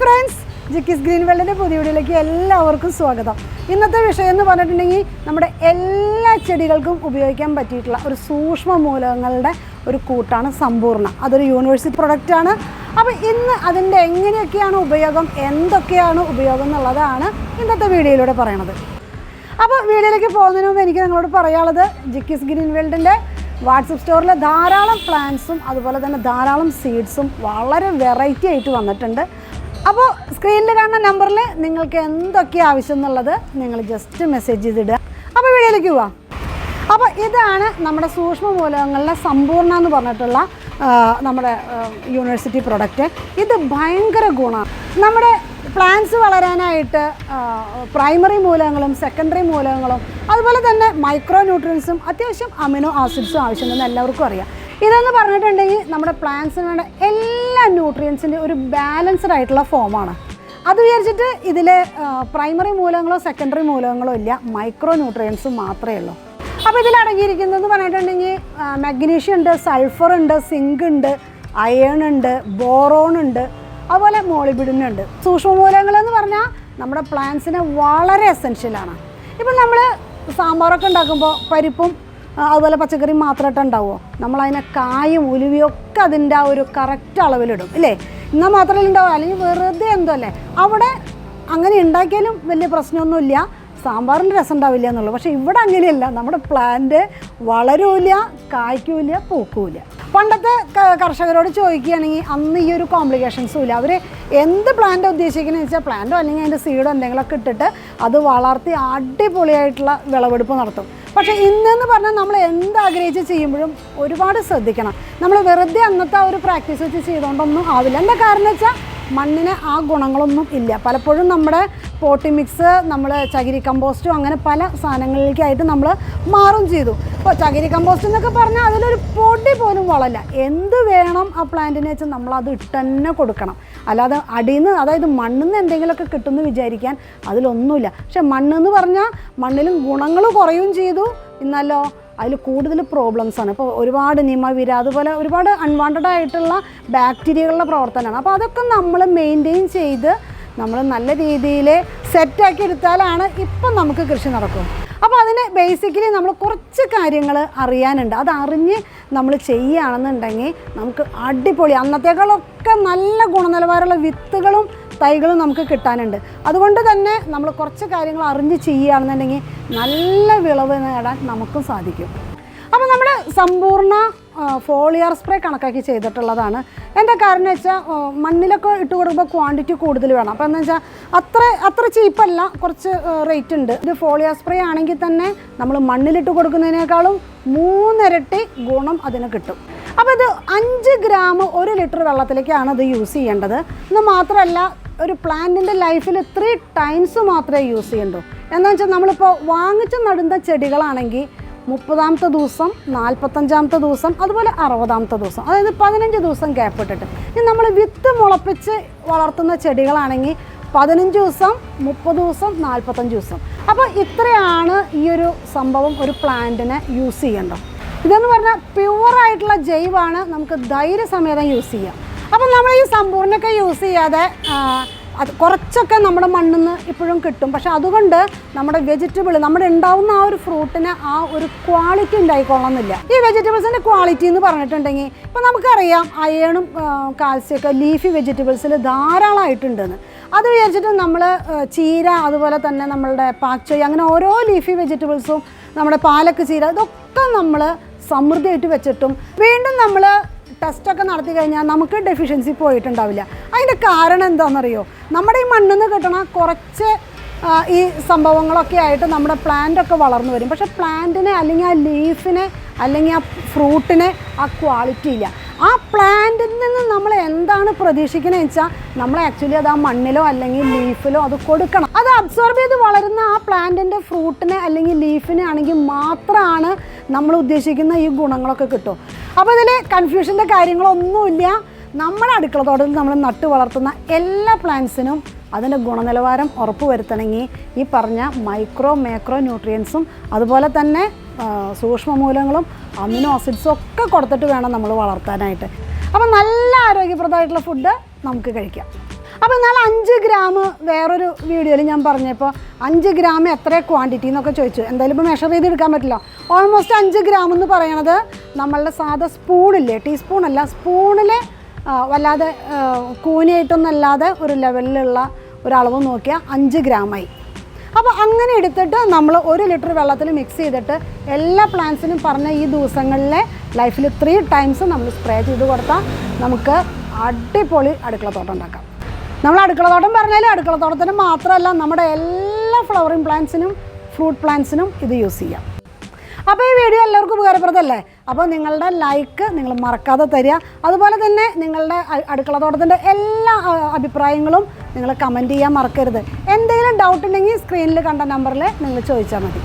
Friends ജിക്കിസ് green വേൾഡിന്റെ പുതിയ വീഡിയോയിലേക്ക് എല്ലാവർക്കും സ്വാഗതം. ഇന്നത്തെ വിഷയം എന്ന് പറഞ്ഞിട്ടുണ്ടെങ്കിൽ നമ്മുടെ എല്ലാ ചെടികൾക്കും ഉപയോഗിക്കാൻ പറ്റിയിട്ടുള്ള ഒരു സൂക്ഷ്മ മൂലകങ്ങളുടെ ഒരു കൂട്ടാണ് സമ്പൂർണ. അതൊരു യൂണിവേഴ്സിറ്റി പ്രൊഡക്റ്റാണ് അപ്പോൾ ഇന്ന് അതിന്റെ എങ്ങനെയൊക്കെയാണ് ഉപയോഗം എന്തൊക്കെയാണ് ഉപയോഗം എന്നുള്ളതാണ് ഇന്നത്തെ വീഡിയോയിലൂടെ പറയണത്. അപ്പോൾ വീഡിയോയിലേക്ക് പോകുന്നതിന് മുമ്പ് എനിക്ക് നിങ്ങളോട് പറയാനുള്ളത് ജിക്കിസ് ഗ്രീൻ വേൾഡിന്റെ വാട്സപ്പ് സ്റ്റോറിൽ ധാരാളം പ്ലാന്റ്സും അതുപോലെ തന്നെ ധാരാളം സീഡ്സും വളരെ വെറൈറ്റി ആയിട്ട് വന്നിട്ടുണ്ട്. അപ്പോൾ സ്ക്രീനിൽ കാണുന്ന നമ്പറിൽ നിങ്ങൾക്ക് എന്തൊക്കെ ആവശ്യം എന്നുള്ളത് നിങ്ങൾ ജസ്റ്റ് മെസ്സേജ് ചെയ്തിടുക. അപ്പോൾ വീഡിയോയിലേക്ക് പോവാം. അപ്പോൾ ഇതാണ് നമ്മുടെ സൂക്ഷ്മ മൂലകങ്ങളിലെ സമ്പൂർണ എന്ന് പറഞ്ഞിട്ടുള്ള നമ്മുടെ യൂണിവേഴ്സിറ്റി പ്രൊഡക്റ്റ് ഇത് ഭയങ്കര ഗുണമാണ്. നമ്മുടെ പ്ലാന്റ്സ് വളരാനായിട്ട് പ്രൈമറി മൂലകങ്ങളും സെക്കൻഡറി മൂലകങ്ങളും അതുപോലെ തന്നെ മൈക്രോ ന്യൂട്രിയൻസും അത്യാവശ്യം അമിനോ ആസിഡ്സും ആവശ്യമുണ്ടെന്ന് എല്ലാവർക്കും അറിയാം. ഇതെന്ന് പറഞ്ഞിട്ടുണ്ടെങ്കിൽ നമ്മുടെ പ്ലാന്റ്സിന് വേണ്ട എല്ലാ ന്യൂട്രിയൻസിന്റെ ഒരു ബാലൻസ്ഡ് ആയിട്ടുള്ള ഫോമാണ് അത് വിചാരിച്ചിട്ട് ഇതിൽ പ്രൈമറി മൂലകങ്ങളോ സെക്കൻഡറി മൂലകങ്ങളോ ഇല്ല മൈക്രോ ന്യൂട്രിയൻസ് മാത്രമേ ഉള്ളൂ. അപ്പോൾ ഇതിൽ അടങ്ങിയിരിക്കുന്നതെന്ന് പറഞ്ഞിട്ടുണ്ടെങ്കിൽ മഗ്നീഷ്യം ഉണ്ട് സൾഫർ ഉണ്ട് സിങ്ക് ഉണ്ട് അയൺ ഉണ്ട് ബോറോൺ ഉണ്ട് അതുപോലെ മോളിബിഡിൻ ഉണ്ട്. സൂക്ഷ്മമൂലകങ്ങൾ എന്ന് പറഞ്ഞാൽ നമ്മുടെ പ്ലാന്റ്സിന് വളരെ എസെൻഷ്യലാണ് ഇപ്പം നമ്മൾ സാമ്പാറൊക്കെ ഉണ്ടാക്കുമ്പോൾ പരിപ്പും അതുപോലെ പച്ചക്കറി മാത്രമായിട്ട് ഉണ്ടാവുമോ? നമ്മളതിനെ കായും ഉലുവിയൊക്കെ അതിന്റെ ആ ഒരു കറക്റ്റ് അളവിലിടും ഇല്ലേ? എന്നാൽ മാത്രമല്ല ഉണ്ടാവുക. അല്ലെങ്കിൽ വെറുതെ എന്തോ അല്ലേ? അവിടെ അങ്ങനെ ഉണ്ടാക്കിയാലും വലിയ പ്രശ്നമൊന്നുമില്ല. സാമ്പാറിന്റെ രസം ഉണ്ടാവില്ല എന്നുള്ളൂ. പക്ഷേ ഇവിടെ അങ്ങനെയല്ല. നമ്മുടെ പ്ലാന്റ് വളരൂല കായ്ക്കൂല പൂക്കൂല പണ്ടത്തെ കർഷകരോട് ചോദിക്കുകയാണെങ്കിൽ അന്ന് ഈ ഒരു കോംപ്ലിക്കേഷൻസും ഇല്ല. അവർ എന്ത് പ്ലാന്റ് ഉദ്ദേശിക്കുന്നത് വെച്ചാൽ പ്ലാന്റോ അല്ലെങ്കിൽ അതിന്റെ സീഡോ എന്തെങ്കിലുമൊക്കെ ഇട്ടിട്ട് അത് വളർത്തി അടിപൊളിയായിട്ടുള്ള വിളവെടുപ്പ് നടത്തും. പക്ഷേ ഇന്നെന്ന് പറഞ്ഞാൽ നമ്മൾ എന്ത് ആഗ്രഹിച്ച് ചെയ്യുമ്പോഴും ഒരുപാട് ശ്രദ്ധിക്കണം. നമ്മൾ വെറുതെ അന്നത്തെ ആ ഒരു പ്രാക്ടീസ് വെച്ച് ചെയ്തുകൊണ്ടൊന്നും ആവില്ല. എന്താ കാരണം വെച്ചാൽ മണ്ണിന് ആ ഗുണങ്ങളൊന്നും ഇല്ല. പലപ്പോഴും നമ്മുടെ പോട്ടി മിക്സ് നമ്മൾ ചകിരി കമ്പോസ്റ്റും അങ്ങനെ പല സാധനങ്ങളിലേക്കായിട്ട് നമ്മൾ മാറും ചെയ്തു. ഇപ്പോൾ ചകിരി കമ്പോസ്റ്റ് എന്നൊക്കെ പറഞ്ഞാൽ അതിലൊരു പൊടി പോലും വളല്ല എന്ത് വേണം ആ പ്ലാന്റിന് വെച്ചാൽ നമ്മൾ അത് ഇട്ട് തന്നെ കൊടുക്കണം. അല്ലാതെ അടിയിൽ നിന്ന് അതായത് മണ്ണിൽ നിന്ന് എന്തെങ്കിലുമൊക്കെ കിട്ടുമെന്ന് വിചാരിക്കാൻ അതിലൊന്നുമില്ല. പക്ഷെ മണ്ണെന്ന് പറഞ്ഞാൽ മണ്ണിലും ഗുണങ്ങൾ കുറയും ചെയ്തു. എന്നല്ലോ അതിൽ കൂടുതൽ പ്രോബ്ലംസ് ആണ്. ഇപ്പോൾ ഒരുപാട് നിമവിര അതുപോലെ ഒരുപാട് അൺവാണ്ടഡ് ആയിട്ടുള്ള ബാക്ടീരിയകളുടെ പ്രവർത്തനമാണ്. അപ്പോൾ അതൊക്കെ നമ്മൾ മെയിന്റെയിൻ ചെയ്ത് നമ്മൾ നല്ല രീതിയിൽ സെറ്റാക്കി എടുത്താലാണ് ഇപ്പം നമുക്ക് കൃഷി നടക്കും അപ്പോൾ അതിന് ബേസിക്കലി നമ്മൾ കുറച്ച് കാര്യങ്ങൾ അറിയാനുണ്ട്. അത് നമ്മൾ ചെയ്യുകയാണെന്നുണ്ടെങ്കിൽ നമുക്ക് അടിപൊളി. അന്നത്തേക്കാളൊക്കെ നല്ല ഗുണനിലവാരമുള്ള വിത്തുകളും തൈകളും നമുക്ക് കിട്ടാനുണ്ട്. അതുകൊണ്ട് തന്നെ നമ്മൾ കുറച്ച് കാര്യങ്ങൾ അറിഞ്ഞ് ചെയ്യുകയാണെന്നുണ്ടെങ്കിൽ നല്ല വിളവ് നേടാൻ നമുക്കും സാധിക്കും. അപ്പോൾ നമ്മൾ സമ്പൂർണ ഫോളിയർ സ്പ്രേ കണക്കാക്കി ചെയ്തിട്ടുള്ളതാണ്. എന്റെ കാരണം വെച്ചാൽ മണ്ണിലൊക്കെ ഇട്ട് കൊടുക്കുമ്പോൾ ക്വാണ്ടിറ്റി കൂടുതൽ വേണം. അപ്പോൾ എന്താ വെച്ചാൽ അത്ര അത്ര ചീപ്പല്ല കുറച്ച് റേറ്റ് ഉണ്ട്. ഇത് ഫോളിയർ സ്പ്രേ ആണെങ്കിൽ തന്നെ നമ്മൾ മണ്ണിലിട്ട് കൊടുക്കുന്നതിനേക്കാളും മൂന്നിരട്ടി ഗുണം അതിന് കിട്ടും. അപ്പോൾ ഇത് അഞ്ച് ഗ്രാം ഒരു ലിറ്റർ വെള്ളത്തിലേക്കാണ് ഇത് യൂസ് ചെയ്യേണ്ടത്. ഇത് മാത്രമല്ല ഒരു പ്ലാന്റിന്റെ ലൈഫിൽ ത്രീ ടൈംസ് മാത്രമേ യൂസ് ചെയ്യണ്ടൂ. എന്താണെന്ന് വെച്ചാൽ നമ്മളിപ്പോൾ വാങ്ങിച്ച് നടുന്ന ചെടികളാണെങ്കിൽ മുപ്പതാമത്തെ ദിവസം നാൽപ്പത്തഞ്ചാമത്തെ ദിവസം അതുപോലെ അറുപതാമത്തെ ദിവസം അതായത് പതിനഞ്ച് ദിവസം ഗ്യാപ്പ് ഇട്ടിട്ട്. ഇനി നമ്മൾ വിത്ത് മുളപ്പിച്ച് വളർത്തുന്ന ചെടികളാണെങ്കിൽ പതിനഞ്ച് ദിവസം മുപ്പത് ദിവസം നാൽപ്പത്തഞ്ച് ദിവസം. അപ്പോൾ ഇത്രയാണ് ഈ ഒരു സംഭവം ഒരു പ്ലാന്റിനെ യൂസ് ചെയ്യേണ്ടത്. ഇതെന്ന് പറഞ്ഞാൽ പ്യുവറായിട്ടുള്ള ജൈവാണ് നമുക്ക് ധൈര്യസമേതം യൂസ് ചെയ്യാം. അപ്പം നമ്മൾ ഈ സമ്പൂർണൊക്കെ യൂസ് ചെയ്യാതെ അത് കുറച്ചൊക്കെ നമ്മുടെ മണ്ണിൽ നിന്ന് ഇപ്പോഴും കിട്ടും. പക്ഷെ അതുകൊണ്ട് നമ്മുടെ വെജിറ്റബിൾ നമ്മുടെ ഉണ്ടാവുന്ന ആ ഒരു ഫ്രൂട്ടിന് ആ ഒരു ക്വാളിറ്റി ഉണ്ടായിക്കൊള്ളണമെന്നില്ല. ഈ വെജിറ്റബിൾസിന്റെ ക്വാളിറ്റി എന്ന് പറഞ്ഞിട്ടുണ്ടെങ്കിൽ ഇപ്പം നമുക്കറിയാം അയേണും കാൽസ്യമൊക്കെ ലീഫി വെജിറ്റബിൾസിൽ ധാരാളമായിട്ടുണ്ടെന്ന് അത് വിചാരിച്ചിട്ട് നമ്മൾ ചീര അതുപോലെ തന്നെ നമ്മളുടെ പാക്ചോയ് അങ്ങനെ ഓരോ ലീഫി വെജിറ്റബിൾസും നമ്മുടെ പാലക്ക് ചീര ഇതൊക്കെ നമ്മൾ സമൃദ്ധിയായിട്ട് വെച്ചിട്ടും വീണ്ടും നമ്മൾ ടെസ്റ്റൊക്കെ നടത്തി കഴിഞ്ഞാൽ നമുക്ക് ഡെഫിഷ്യൻസി പോയിട്ടുണ്ടാവില്ല. അതിന്റെ കാരണം എന്താണെന്നറിയോ? നമ്മുടെ ഈ മണ്ണിൽ നിന്ന് കിട്ടണ കുറച്ച് ഈ സംഭവങ്ങളൊക്കെ ആയിട്ട് നമ്മുടെ പ്ലാന്റൊക്കെ വളർന്നു വരും. പക്ഷേ പ്ലാന്റിനെ അല്ലെങ്കിൽ ആ ലീഫിനെ അല്ലെങ്കിൽ ആ ഫ്രൂട്ടിനെ ആ ക്വാളിറ്റി ഇല്ല. ആ പ്ലാന്റിൽ നിന്ന് നമ്മൾ എന്താണ് പ്രതീക്ഷിക്കുന്നത് വെച്ചാൽ നമ്മൾ ആക്ച്വലി അത് ആ മണ്ണിലോ അല്ലെങ്കിൽ ലീഫിലോ അത് കൊടുക്കണം. അത് അബ്സോർബ് ചെയ്ത് വളരുന്ന ആ പ്ലാന്റിന്റെ ഫ്രൂട്ടിനെ അല്ലെങ്കിൽ ലീഫിനെ ആണെങ്കിൽ മാത്രമാണ് നമ്മൾ ഉദ്ദേശിക്കുന്ന ഈ ഗുണങ്ങളൊക്കെ കിട്ടും അപ്പോൾ ഇതിൽ കൺഫ്യൂഷന്റെ കാര്യങ്ങളൊന്നുമില്ല. നമ്മുടെ അടുക്കള തോട്ടത്തിൽ നമ്മൾ നട്ടു വളർത്തുന്ന എല്ലാ പ്ലാന്റ്സിനും അതിന്റെ ഗുണനിലവാരം ഉറപ്പുവരുത്തണമെങ്കിൽ ഈ പറഞ്ഞ മൈക്രോ മേക്രോ ന്യൂട്രിയൻസും അതുപോലെ തന്നെ സൂക്ഷ്മമൂലങ്ങളും അമിനോ ആസിഡ്സും ഒക്കെ കൊടുത്തിട്ട് വേണം നമ്മൾ വളർത്താനായിട്ട്. അപ്പം നല്ല ആരോഗ്യപ്രദമായിട്ടുള്ള ഫുഡ് നമുക്ക് കഴിക്കാം. അപ്പോൾ എന്നാൽ അഞ്ച് ഗ്രാം വേറൊരു വീഡിയോയിൽ ഞാൻ പറഞ്ഞപ്പോൾ അഞ്ച് ഗ്രാം എത്ര ക്വാണ്ടിറ്റി എന്നൊക്കെ ചോദിച്ചു. എന്തായാലും ഇപ്പോൾ മെഷർ ചെയ്ത് എടുക്കാൻ പറ്റില്ല. ഓൾമോസ്റ്റ് അഞ്ച് ഗ്രാം എന്ന് പറയണത് നമ്മളുടെ സാധാ സ്പൂണില്ലേ ടീസ്പൂണല്ല സ്പൂണിൽ വല്ലാതെ കൂനിയായിട്ടൊന്നല്ലാതെ ഒരു ലെവലിലുള്ള ഒരളവ് നോക്കിയാൽ അഞ്ച് ഗ്രാമായി അപ്പോൾ അങ്ങനെ എടുത്തിട്ട് നമ്മൾ ഒരു ലിറ്റർ വെള്ളത്തിൽ മിക്സ് ചെയ്തിട്ട് എല്ലാ പ്ലാന്റ്സിനും പറഞ്ഞ ഈ ദിവസങ്ങളിലെ ലൈഫിൽ ത്രീ ടൈംസ് നമ്മൾ സ്പ്രേ ചെയ്ത് കൊടുത്താൽ നമുക്ക് അടിപൊളി അടുക്കളത്തോട്ടം ഉണ്ടാക്കാം. നമ്മൾ അടുക്കളത്തോട്ടം പറഞ്ഞാൽ അടുക്കളത്തോട്ടത്തിന് മാത്രമല്ല നമ്മുടെ എല്ലാ ഫ്ലവറിങ് പ്ലാന്റ്സിനും ഫ്രൂട്ട് പ്ലാന്റ്സിനും ഇത് യൂസ് ചെയ്യാം. അപ്പോൾ ഈ വീഡിയോ എല്ലാവർക്കും ഉപകാരപ്രദമല്ലേ? അപ്പോൾ നിങ്ങളുടെ ലൈക്ക് നിങ്ങൾ മറക്കാതെ തരിക. അതുപോലെ തന്നെ നിങ്ങളുടെ അടുക്കളത്തോട്ടത്തിന്റെ എല്ലാ അഭിപ്രായങ്ങളും നിങ്ങൾ കമന്റ് ചെയ്യാൻ മറക്കരുത്. എന്തെങ്കിലും ഡൗട്ട് ഉണ്ടെങ്കിൽ സ്ക്രീനിൽ കണ്ട നമ്പറിൽ നിങ്ങൾ ചോദിച്ചാൽ മതി.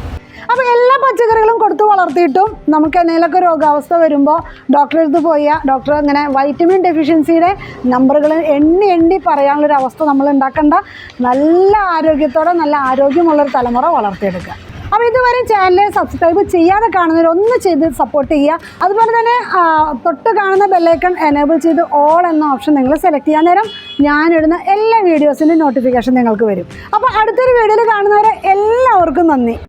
അപ്പോൾ പച്ചക്കറികളും കൊടുത്ത് വളർത്തിയിട്ടും നമുക്ക് എന്തെങ്കിലുമൊക്കെ രോഗാവസ്ഥ വരുമ്പോൾ ഡോക്ടറെ അടുത്ത് പോയി ഡോക്ടർ ഇങ്ങനെ വൈറ്റമിൻ ഡെഫിഷ്യൻസിയുടെ നമ്പറുകൾ എണ്ണി എണ്ണി പറയാനുള്ളൊരു അവസ്ഥ നമ്മൾ ഉണ്ടാക്കേണ്ട നല്ല ആരോഗ്യത്തോടെ നല്ല ആരോഗ്യമുള്ളൊരു തലമുറ വളർത്തിയെടുക്കുക. അപ്പോൾ ഇതുവരെ ചാനൽ സബ്സ്ക്രൈബ് ചെയ്യാതെ കാണുന്നവർ ഒന്ന് ചെയ്ത് സപ്പോർട്ട് ചെയ്യുക. അതുപോലെ തന്നെ തൊട്ട് കാണുന്ന ബെല്ലൈക്കൺ എനേബിൾ ചെയ്ത് ഓൾ എന്ന ഓപ്ഷൻ നിങ്ങൾ സെലക്ട് ചെയ്യാൻ നേരം ഞാനിടുന്ന എല്ലാ വീഡിയോസിന്റെ നോട്ടിഫിക്കേഷൻ നിങ്ങൾക്ക് വരും. അപ്പോൾ അടുത്തൊരു വീഡിയോയിൽ കാണുന്നവരെ എല്ലാവർക്കും നന്ദി.